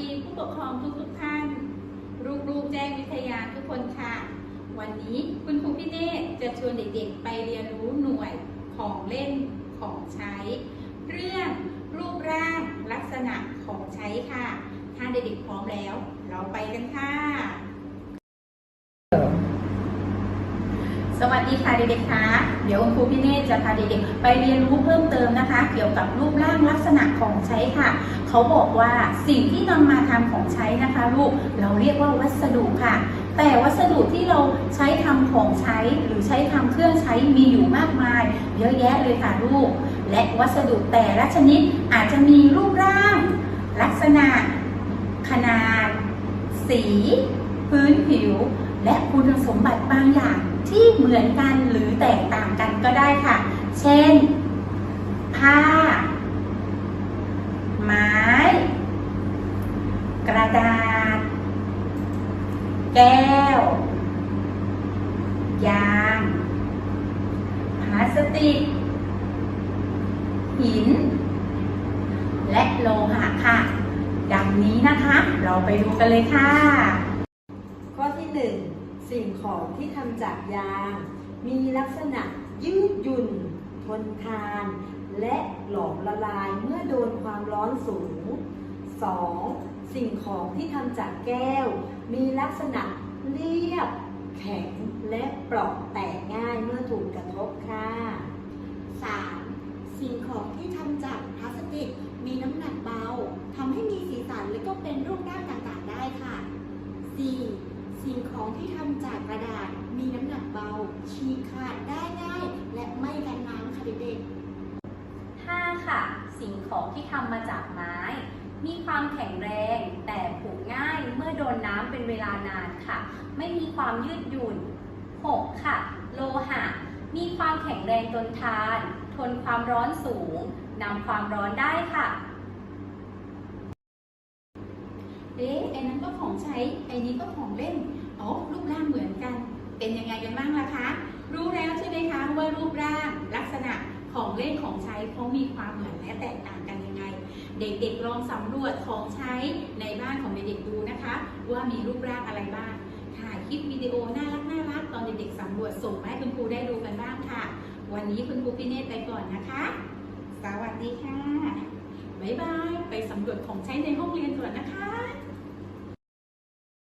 ดีผู้ปกครองทุกๆทท่าน ลูกๆแจ้งวิทยาทุกคนค่ะ วันนี้คุณครูพี่เนตจะชวนเด็กๆ ไปเรียนรู้หน่วยของเล่นของใช้ เรื่องรูปร่างลักษณะของใช้ค่ะ ถ้าเด็กๆพร้อมแล้ว เราไปกันค่ะ สวัสดีค่ะเด็กๆคะเดี๋ยวคุณครูพี่เนตรจะพาเด็กๆไปเรียนรู้เพิ่มเติมนะคะ เกี่ยวกับรูปร่างลักษณะของใช้ค่ะ เขาบอกว่าสิ่งที่นำมาทำของใช้นะคะลูกเราเรียกว่าวัสดุค่ะ แต่วัสดุที่เราใช้ทำของใช้หรือใช้ทำเครื่องใช้มีอยู่มากมาย เยอะแยะเลยค่ะลูก และวัสดุแต่ละชนิดอาจจะมีรูปร่าง ลักษณะ ขนาด สี พื้นผิว และคุณสมบัติบางอย่าง ที่เหมือนกันหรือแตกต่างกันก็ได้ค่ะ เช่น ผ้า ไม้ กระดาษ แก้ว ยางพลาสติก หิน และโลหะค่ะ ดังนี้นะคะ เราไปดูกันเลยค่ะ ข้อที่1 สิ่งของที่ทำจากยาง มีลักษณะยืดหยุ่น ทนทาน และหลอมละลายเมื่อโดนความร้อนสูง 2. สิ่งของที่ทำจากแก้ว มีลักษณะเรียบ แข็ง และเปราะแตกง่ายเมื่อถูกกระทบค่ะ 3. สิ่งของที่ทำจากพลาสติก มีน้ำหนักเบาทำให้มีสีสันและก็เป็นรูปร่างต่างๆได้ค่ะ 4. สิ่งของที่ทำจากกระดาษมีน้ำหนักเบา ฉีกขาดได้ง่าย และไม่กันน้ำค่ะเด็กๆ 5 ค่ะ สิ่งของที่ทำมาจากไม้ มีความแข็งแรง แต่ผุง่ายเมื่อโดนน้ำเป็นเวลานานค่ะ ไม่มีความยืดหยุ่น 6. ค่ะ โลหะ มีความแข็งแรงทนทาน ทนความร้อนสูงนำความร้อนได้ค่ะ เอ๊ะไอ้นั้นก็ของใช้ไอ้นี้ก็ของเล่นอ๋อรูปร่างเหมือนกัน เป็นยังไงกันบ้างล่ะคะ รู้แล้วใช่ไหมคะว่ารูปร่างลักษณะของเล่นของใช้เขามีความเหมือนและแตกต่างกันยังไง เด็กๆลองสำรวจของใช้ในบ้านของเด็กๆดูนะคะ ว่ามีรูปร่างอะไรบ้างถ่ายคลิปวิดีโอน่ารักน่ารักตอนเด็กๆสำรวจส่งมาให้คุณครูได้ดูกันบ้างค่ะ วันนี้คุณครูพี่เนตไปก่อนนะคะ สวัสดีค่ะบ๊ายบาย ไปสำรวจของใช้ในห้องเรียนก่อนนะคะ